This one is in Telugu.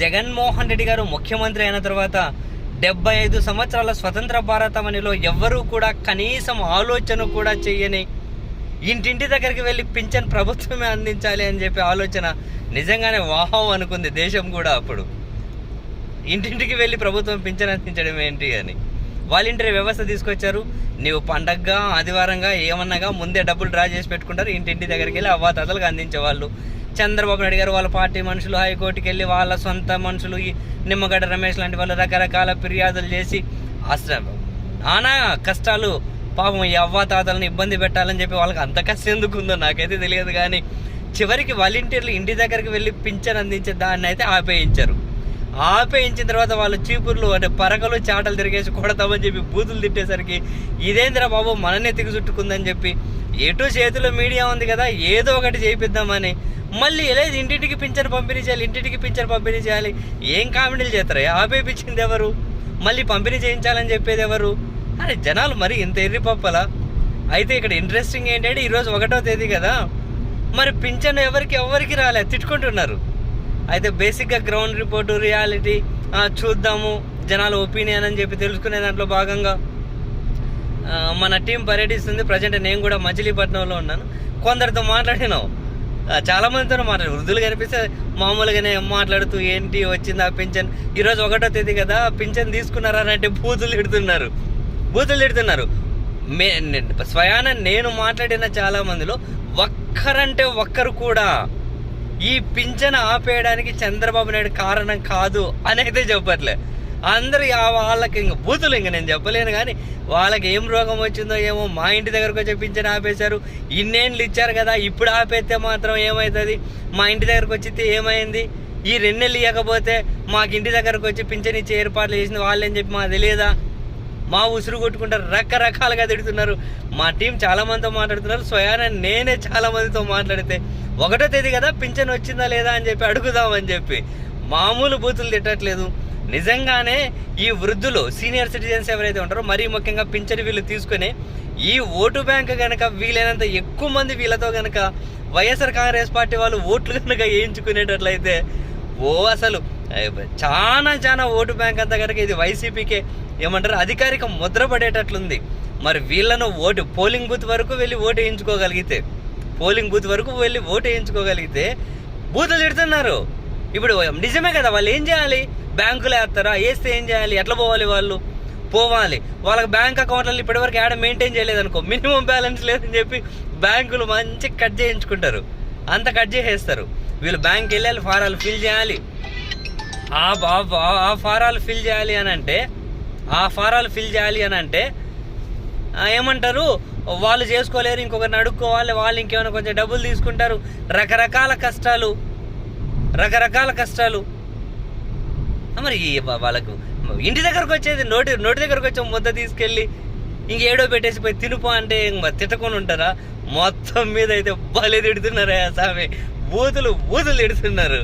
జగన్మోహన్ రెడ్డి గారు ముఖ్యమంత్రి అయిన తర్వాత డెబ్బై ఐదు సంవత్సరాల స్వతంత్ర భారతమనిలో ఎవ్వరూ కూడా కనీసం ఆలోచన కూడా చేయని ఇంటింటి దగ్గరికి వెళ్ళి పింఛన్ ప్రభుత్వమే అందించాలి అని చెప్పి ఆలోచన నిజంగానే వాహం అనుకుంది దేశం కూడా అప్పుడు. ఇంటింటికి వెళ్ళి ప్రభుత్వం పింఛన్ అందించడం ఏంటి అని. వాలంటరీ వ్యవస్థ తీసుకొచ్చారు. నీవు పండగగా ఆదివారంగా ఏమన్నాగా ముందే డబ్బులు డ్రా చేసి పెట్టుకుంటారు. ఇంటింటి దగ్గరికి వెళ్ళి అవ్వాతాతలకు అందించేవాళ్ళు చంద్రబాబు నాయుడు గారు వాళ్ళ పార్టీ మనుషులు హైకోర్టుకి వెళ్ళి వాళ్ళ సొంత మనుషులు ఈ నిమ్మగడ్డ రమేష్ లాంటి వాళ్ళు రకరకాల ఫిర్యాదులు చేసి అసలు నానా కష్టాలు. పాపం ఈ అవ్వాతాతలను ఇబ్బంది పెట్టాలని చెప్పి వాళ్ళకి అంత కష్టం ఎందుకు ఉందో నాకైతే తెలియదు కానీ చివరికి వాలంటీర్లు ఇంటి దగ్గరికి వెళ్ళి పింఛన్ అందించే దాన్ని అయితే ఆపేయించారు. ఆపేయించిన తర్వాత వాళ్ళు చీపుర్లు అంటే పరకలు చాటలు తిరిగేసి కొడతామని చెప్పి బూతులు తిట్టేసరికి ఇదేంద్ర బాబు మననే తిగి చుట్టుకుందని చెప్పి ఎటు చేతిలో మీడియా ఉంది కదా ఏదో ఒకటి చేయిద్దామని మళ్ళీ లేదు ఇంటింటికి పింఛన్ పంపిణీ చేయాలి ఇంటింటికి పింఛన్ పంపిణీ చేయాలి? ఏం కామెడీలు చేస్తారు? ఆపేపించింది ఎవరు? మళ్ళీ పంపిణీ చేయించాలని చెప్పేది ఎవరు? అరే జనాలు మరి ఇంత ఎర్రిపప్పలా అయితే ఇక్కడ ఇంట్రెస్టింగ్ ఏంటంటే ఈరోజు ఒకటో తేదీ కదా. మరి పింఛన్ ఎవరికి ఎవరికి రాలే? తిట్టుకుంటున్నారు. అయితే బేసిక్గా గ్రౌండ్ రిపోర్టు రియాలిటీ చూద్దాము. జనాల ఒపీనియన్ అని చెప్పి తెలుసుకునే దాంట్లో భాగంగా మన టీం పర్యటిస్తుంది. ప్రజెంట్ నేను కూడా మచిలీపట్నంలో ఉన్నాను. కొందరితో మాట్లాడినావు చాలా మందితో మాట్లాడు వృద్ధులు కనిపిస్తే మామూలుగానే మాట్లాడుతూ ఏంటి వచ్చింది ఆ పింఛన్ ఈరోజు ఒకటో తేదీ కదా పింఛన్ తీసుకున్నారా అని అంటే బూతులు తిడుతున్నారు. బూతులు తిడుతున్నారు. మే స్వయాన నేను మాట్లాడిన చాలా మందిలో ఒక్కరంటే ఒక్కరు కూడా ఈ పింఛన్ ఆపేయడానికి చంద్రబాబు నాయుడు కారణం కాదు అని అయితే చెప్పట్లే. అందరు ఆ వాళ్ళకి ఇంక బూతులు ఇంక నేను చెప్పలేను కానీ వాళ్ళకి ఏం రోగం వచ్చిందో ఏమో మా ఇంటి దగ్గరకు వచ్చి పింఛన్ ఆపేశారు. ఇన్నేళ్ళు ఇచ్చారు కదా ఇప్పుడు ఆపేస్తే మాత్రం ఏమవుతుంది మా ఇంటి దగ్గరకు వచ్చితే ఏమైంది? ఈ రెండేళ్ళు ఇవ్వకపోతే మాకు ఇంటి దగ్గరకు వచ్చి పింఛన్ ఇచ్చే ఏర్పాట్లు చేసింది వాళ్ళని చెప్పి మాకు తెలియదా? మా ఉసురు కొట్టుకుంటారు రకరకాలుగా తిడుతున్నారు. మా టీం చాలామందితో మాట్లాడుతున్నారు. స్వయాన నేనే చాలామందితో మాట్లాడితే ఒకటో తేదీ కదా పింఛన్ వచ్చిందా లేదా అని చెప్పి అడుగుదామని చెప్పి మామూలు బూతులు తిట్టట్లేదు. నిజంగానే ఈ వృద్ధులు సీనియర్ సిటిజన్స్ ఎవరైతే ఉంటారో మరీ ముఖ్యంగా పింఛన్ వీళ్ళు తీసుకుని ఈ ఓటు బ్యాంక్ కనుక వీలైనంత ఎక్కువ మంది వీళ్ళతో కనుక వైఎస్ఆర్ కాంగ్రెస్ పార్టీ వాళ్ళు ఓట్లు కనుక వేయించుకునేటట్లయితే ఓ అసలు చాలా చాలా ఓటు బ్యాంక్ అంతా కనుక ఇది వైసీపీకే ఏమంటారు అధికారిక ముద్ర పడేటట్లుంది. మరి వీళ్ళను ఓటు పోలింగ్ బూత్ వరకు వెళ్ళి ఓటు వేయించుకోగలిగితే పోలింగ్ బూత్ వరకు వెళ్ళి ఓటు వేయించుకోగలిగితే బూతులు తిడుతున్నారు. ఇప్పుడు నిజమే కదా వాళ్ళు ఏం చేయాలి? బ్యాంకులో వేస్తారా? వేస్తే ఏం చేయాలి? ఎట్లా పోవాలి వాళ్ళు? పోవాలి. వాళ్ళకి బ్యాంక్ అకౌంట్లలో ఇప్పటివరకు యాడ మెయింటైన్ చేయలేదనుకో మినిమం బ్యాలెన్స్ లేదని చెప్పి బ్యాంకులు మంచి కట్ చేయించుకుంటారు. అంత కట్ చేసేస్తారు. వీళ్ళు బ్యాంక్ వెళ్ళాలి ఫారాలు ఫిల్ చేయాలి. ఆ బా- ఆ- ఫారాలు ఫిల్ చేయాలి అని అంటే ఆ ఫారాలు ఫిల్ చేయాలి అని అంటే ఏమంటారు? వాళ్ళు చేసుకోలేరు ఇంకొకరిని అడుక్కోవాలి వాళ్ళు ఇంకేమైనా కొంచెం డబ్బులు తీసుకుంటారు. రకరకాల కష్టాలు. రకరకాల కష్టాలు. మరి వాళ్ళకు ఇంటి దగ్గరకు వచ్చేది నోటి నోటి దగ్గరకు వచ్చే ముద్ద తీసుకెళ్ళి ఇంక ఏడో పెట్టేసి పోయి తినుపో అంటే ఇంక తిట్టకొని ఉంటారా? మొత్తం మీద అయితే భలే తిడుతున్నారా సామి బూతులు బూతులు తిడుతున్నారు.